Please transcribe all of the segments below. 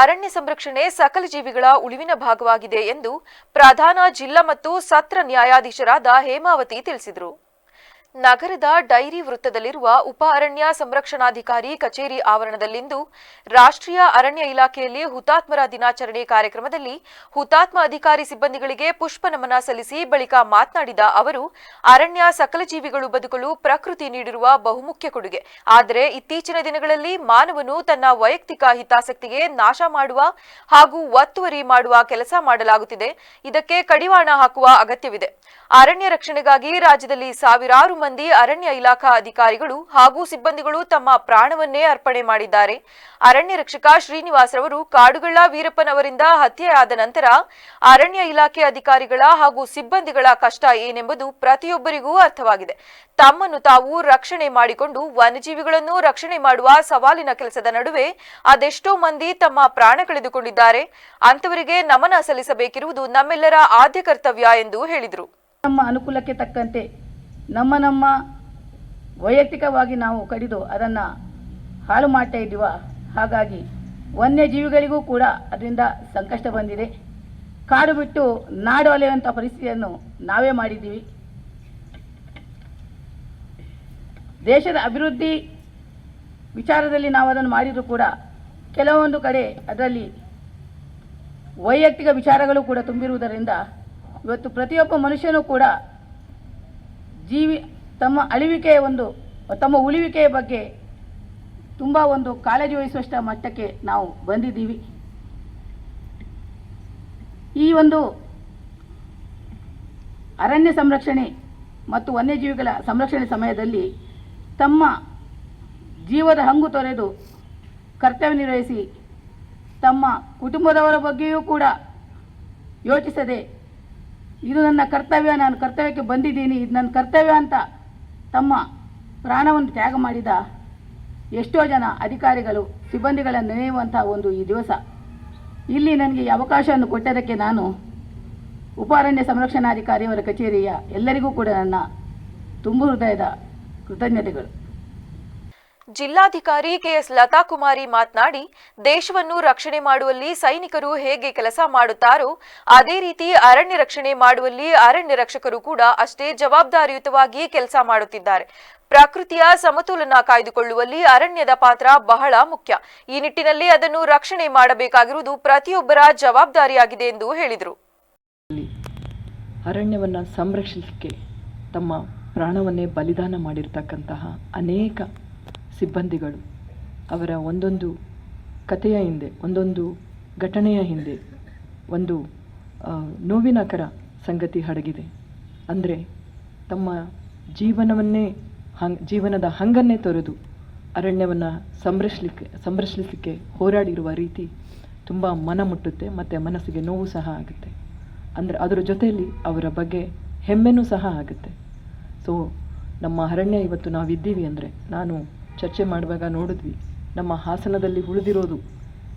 ಅರಣ್ಯ ಸಂರಕ್ಷಣೆ ಸಕಲ ಜೀವಿಗಳ ಉಳಿವಿನ ಭಾಗವಾಗಿದೆ ಎಂದು ಪ್ರಧಾನ ಜಿಲ್ಲಾ ಮತ್ತು ಸತ್ರ ನ್ಯಾಯಾಧೀಶರಾದ ಹೇಮಾವತಿ ತಿಳಿಸಿದರು. ನಗರದ ಡೈರಿ ವೃತ್ತದಲ್ಲಿರುವ ಉಪ ಅರಣ್ಯ ಸಂರಕ್ಷಣಾಧಿಕಾರಿ ಕಚೇರಿ ಆವರಣದಲ್ಲಿಂದು ರಾಷ್ಟ್ರೀಯ ಅರಣ್ಯ ಇಲಾಖೆಯಲ್ಲಿ ಹುತಾತ್ಮರ ದಿನಾಚರಣೆ ಕಾರ್ಯಕ್ರಮದಲ್ಲಿ ಹುತಾತ್ಮ ಅಧಿಕಾರಿ ಸಿಬ್ಬಂದಿಗಳಿಗೆ ಪುಷ್ಪ ನಮನ ಸಲ್ಲಿಸಿ ಬಳಿಕ ಮಾತನಾಡಿದ ಅವರು, ಅರಣ್ಯ ಸಕಲ ಜೀವಿಗಳು ಬದುಕಲು ಪ್ರಕೃತಿ ನೀಡಿರುವ ಬಹುಮುಖ್ಯ ಕೊಡುಗೆ. ಆದರೆ ಇತ್ತೀಚಿನ ದಿನಗಳಲ್ಲಿ ಮಾನವನು ತನ್ನ ವೈಯಕ್ತಿಕ ಹಿತಾಸಕ್ತಿಗೆ ನಾಶ ಮಾಡುವ ಹಾಗೂ ಒತ್ತುವರಿ ಮಾಡುವ ಕೆಲಸ ಮಾಡಲಾಗುತ್ತಿದೆ. ಇದಕ್ಕೆ ಕಡಿವಾಣ ಹಾಕುವ ಅಗತ್ಯವಿದೆ. ಅರಣ್ಯ ರಕ್ಷಣೆಗಾಗಿ ರಾಜ್ಯದಲ್ಲಿ ಸಾವಿರಾರು ಮಂದಿ ಅರಣ್ಯ ಇಲಾಖಾ ಅಧಿಕಾರಿಗಳು ಹಾಗೂ ಸಿಬ್ಬಂದಿಗಳು ತಮ್ಮ ಪ್ರಾಣವನ್ನೇ ಅರ್ಪಣೆ ಮಾಡಿದ್ದಾರೆ. ಅರಣ್ಯ ರಕ್ಷಕ ಶ್ರೀನಿವಾಸ್ ರವರು ಕಾಡುಗಳ ವೀರಪ್ಪನವರಿಂದ ಹತ್ಯೆಯಾದ ನಂತರ ಅರಣ್ಯ ಇಲಾಖೆ ಅಧಿಕಾರಿಗಳ ಹಾಗೂ ಸಿಬ್ಬಂದಿಗಳ ಕಷ್ಟ ಏನೆಂಬುದು ಪ್ರತಿಯೊಬ್ಬರಿಗೂ ಅರ್ಥವಾಗಿದೆ. ತಮ್ಮನ್ನು ತಾವು ರಕ್ಷಣೆ ಮಾಡಿಕೊಂಡು ವನ್ಯಜೀವಿಗಳನ್ನು ರಕ್ಷಣೆ ಮಾಡುವ ಸವಾಲಿನ ಕೆಲಸದ ನಡುವೆ ಅದೆಷ್ಟೋ ಮಂದಿ ತಮ್ಮ ಪ್ರಾಣ ಕಳೆದುಕೊಂಡಿದ್ದಾರೆ. ಅಂತವರಿಗೆ ನಮನ ಸಲ್ಲಿಸಬೇಕಿರುವುದು ನಮ್ಮೆಲ್ಲರ ಆದ್ಯ ಕರ್ತವ್ಯ ಎಂದು ಹೇಳಿದರು. ನಮ್ಮ ಅನುಕೂಲಕ್ಕೆ ತಕ್ಕಂತೆ ನಮ್ಮ ನಮ್ಮ ವೈಯಕ್ತಿಕವಾಗಿ ನಾವು ಕಡಿದು ಅದನ್ನು ಹಾಳು ಮಾಡ್ತಾ ಇದ್ದೀವ? ಹಾಗಾಗಿ ವನ್ಯಜೀವಿಗಳಿಗೂ ಕೂಡ ಅದರಿಂದ ಸಂಕಷ್ಟ ಬಂದಿದೆ. ಕಾಡು ಬಿಟ್ಟು ನಾಡು ಅಲೆಯುವಂಥ ಪರಿಸ್ಥಿತಿಯನ್ನು ನಾವೇ ಮಾಡಿದ್ದೀವಿ. ದೇಶದ ಅಭಿವೃದ್ಧಿ ವಿಚಾರದಲ್ಲಿ ನಾವು ಅದನ್ನು ಮಾಡಿದರೂ ಕೂಡ ಕೆಲವೊಂದು ಕಡೆ ಅದರಲ್ಲಿ ವೈಯಕ್ತಿಕ ವಿಚಾರಗಳು ಕೂಡ ತುಂಬಿರುವುದರಿಂದ ಇವತ್ತು ಪ್ರತಿಯೊಬ್ಬ ಮನುಷ್ಯನೂ ಕೂಡ ಜೀವಿ ತಮ್ಮ ಅಳಿವಿಕೆಯ ಒಂದು, ತಮ್ಮ ಉಳಿವಿಕೆಯ ಬಗ್ಗೆ ತುಂಬ ಒಂದು ಕಾಳಜಿ ವಹಿಸುವಷ್ಟ ಮಟ್ಟಕ್ಕೆ ನಾವು ಬಂದಿದ್ದೀವಿ. ಈ ಒಂದು ಅರಣ್ಯ ಸಂರಕ್ಷಣೆ ಮತ್ತು ವನ್ಯಜೀವಿಗಳ ಸಂರಕ್ಷಣೆ ಸಮಯದಲ್ಲಿ ತಮ್ಮ ಜೀವದ ಹಂಗು ತೊರೆದು ಕರ್ತವ್ಯ ನಿರ್ವಹಿಸಿ ತಮ್ಮ ಕುಟುಂಬದವರ ಬಗ್ಗೆಯೂ ಕೂಡ ಯೋಚಿಸದೆ ಇದು ನನ್ನ ಕರ್ತವ್ಯ, ನಾನು ಕರ್ತವ್ಯಕ್ಕೆ ಬಂದಿದ್ದೀನಿ. ಇದು ನನ್ನ ಕರ್ತವ್ಯ ಅಂತ ತಮ್ಮ ಪ್ರಾಣವನ್ನು ತ್ಯಾಗ ಮಾಡಿದ ಎಷ್ಟೋ ಜನ ಅಧಿಕಾರಿಗಳು ಸಿಬ್ಬಂದಿಗಳನ್ನು ನೆನೆಯುವಂಥ ಒಂದು ಈ ದಿವಸ. ಇಲ್ಲಿ ನನಗೆ ಅವಕಾಶವನ್ನು ಕೊಟ್ಟದಕ್ಕೆ ನಾನು ಉಪ ಅರಣ್ಯ ಸಂರಕ್ಷಣಾಧಿಕಾರಿಯವರ ಕಚೇರಿಯ ಎಲ್ಲರಿಗೂ ಕೂಡ ನನ್ನ ತುಂಬು ಹೃದಯದ ಕೃತಜ್ಞತೆಗಳು. ಜಿಲ್ಲಾಧಿಕಾರಿ ಕೆಎಸ್ ಲತಾ ಕುಮಾರಿ ಮಾತನಾಡಿ, ದೇಶವನ್ನು ರಕ್ಷಣೆ ಮಾಡುವಲ್ಲಿ ಸೈನಿಕರು ಹೇಗೆ ಕೆಲಸ ಮಾಡುತ್ತಾರೋ, ಅದೇ ರೀತಿ ಅರಣ್ಯ ರಕ್ಷಣೆ ಮಾಡುವಲ್ಲಿ ಅರಣ್ಯ ರಕ್ಷಕರು ಕೂಡ ಅಷ್ಟೇ ಜವಾಬ್ದಾರಿಯುತವಾಗಿ ಕೆಲಸ ಮಾಡುತ್ತಿದ್ದಾರೆ. ಪ್ರಕೃತಿಯ ಸಮತೋಲನ ಕಾಯ್ದುಕೊಳ್ಳುವಲ್ಲಿ ಅರಣ್ಯದ ಪಾತ್ರ ಬಹಳ ಮುಖ್ಯ. ಈ ನಿಟ್ಟಿನಲ್ಲಿ ಅದನ್ನು ರಕ್ಷಣೆ ಮಾಡಬೇಕಾಗಿರುವುದು ಪ್ರತಿಯೊಬ್ಬರ ಜವಾಬ್ದಾರಿಯಾಗಿದೆ ಎಂದು ಹೇಳಿದರು. ಅರಣ್ಯವನ್ನು ಸಂರಕ್ಷಿಸಲಿಕ್ಕೆ ತಮ್ಮ ಪ್ರಾಣವನ್ನೇ ಬಲಿದಾನ ಮಾಡಿರ್ತಕ್ಕಂತಹ ಅನೇಕ ಸಿಬ್ಬಂದಿಗಳು ಅವರ ಒಂದೊಂದು ಕಥೆಯ ಹಿಂದೆ, ಒಂದೊಂದು ಘಟನೆಯ ಹಿಂದೆ, ಒಂದು ನೋವಿನಕರ ಸಂಗತಿ ಅಡಗಿದೆ ಅಂದರೆ ತಮ್ಮ ಜೀವನವನ್ನೇ ಹಂಗ್, ಜೀವನದ ಹಂಗನ್ನೇ ತೊರೆದು ಅರಣ್ಯವನ್ನು ಸಂರಕ್ಷಲಿಕ್ಕೆ ಸಂರಕ್ಷಿಸಲಿಕ್ಕೆ ಹೋರಾಡಿರುವ ರೀತಿ ತುಂಬ ಮನ ಮುಟ್ಟುತ್ತೆ, ಮತ್ತು ಮನಸ್ಸಿಗೆ ನೋವು ಸಹ ಆಗುತ್ತೆ. ಅಂದರೆ ಅದರ ಜೊತೆಯಲ್ಲಿ ಅವರ ಬಗ್ಗೆ ಹೆಮ್ಮೆನೂ ಸಹ ಆಗುತ್ತೆ. ಸೊ ನಮ್ಮ ಅರಣ್ಯ ಇವತ್ತು ನಾವಿದ್ದೀವಿ ಅಂದರೆ ನಾನು ಚರ್ಚೆ ಮಾಡುವಾಗ ನೋಡಿದ್ವಿ. ನಮ್ಮ ಹಾಸನದಲ್ಲಿ ಉಳಿದಿರೋದು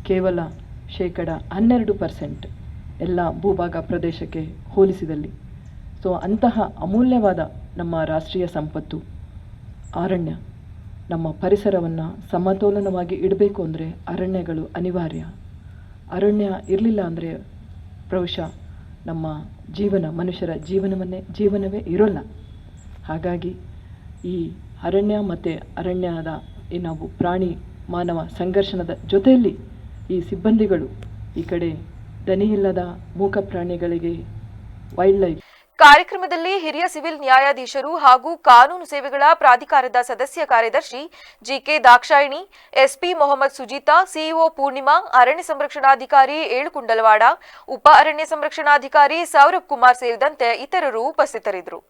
ಕೇವಲ ಶೇಕಡ ಹನ್ನೆರಡು ಪರ್ಸೆಂಟ್ ಎಲ್ಲ ಭೂಭಾಗ ಪ್ರದೇಶಕ್ಕೆ ಹೋಲಿಸಿದಲ್ಲಿ. ಸೊ, ಅಂತಹ ಅಮೂಲ್ಯವಾದ ನಮ್ಮ ರಾಷ್ಟ್ರೀಯ ಸಂಪತ್ತು ಅರಣ್ಯ, ನಮ್ಮ ಪರಿಸರವನ್ನು ಸಮತೋಲನವಾಗಿ ಇಡಬೇಕು ಅಂದರೆ ಅರಣ್ಯಗಳು ಅನಿವಾರ್ಯ. ಅರಣ್ಯ ಇರಲಿಲ್ಲ ಅಂದರೆ ಬಹುಶಃ ನಮ್ಮ ಜೀವನ ಮನುಷ್ಯರ ಜೀವನವನ್ನೇ, ಜೀವನವೇ ಇರೋಲ್ಲ. ಹಾಗಾಗಿ ಈ ಅರಣ್ಯ ಮತ್ತು ಅರಣ್ಯದ ಈ ನಾವು ಪ್ರಾಣಿ ಮಾನವ ಸಂಘರ್ಷಣದ ಜೊತೆಯಲ್ಲಿ ಈ ಸಿಬ್ಬಂದಿಗಳು ಈ ಕಡೆ ದನಿಯಿಲ್ಲದ ಮೂಕ ಪ್ರಾಣಿಗಳಿಗೆ ವೈಲ್ಡ್ ಲೈಫ್ ಕಾರ್ಯಕ್ರಮದಲ್ಲಿ ಹಿರಿಯ ಸಿವಿಲ್ ನ್ಯಾಯಾಧೀಶರು ಹಾಗೂ ಕಾನೂನು ಸೇವೆಗಳ ಪ್ರಾಧಿಕಾರದ ಸದಸ್ಯ ಕಾರ್ಯದರ್ಶಿ G K Dakshayini, SP Mohammed Sujeetha, CEO Poornima, ಅರಣ್ಯ ಸಂರಕ್ಷಣಾಧಿಕಾರಿ ಏಳುಕುಂಡಲವಾಡ, ಉಪ ಅರಣ್ಯ ಸಂರಕ್ಷಣಾಧಿಕಾರಿ ಸೌರಭ್ ಕುಮಾರ್ ಸೇರಿದಂತೆ ಇತರರು ಉಪಸ್ಥಿತರಿದ್ದರು.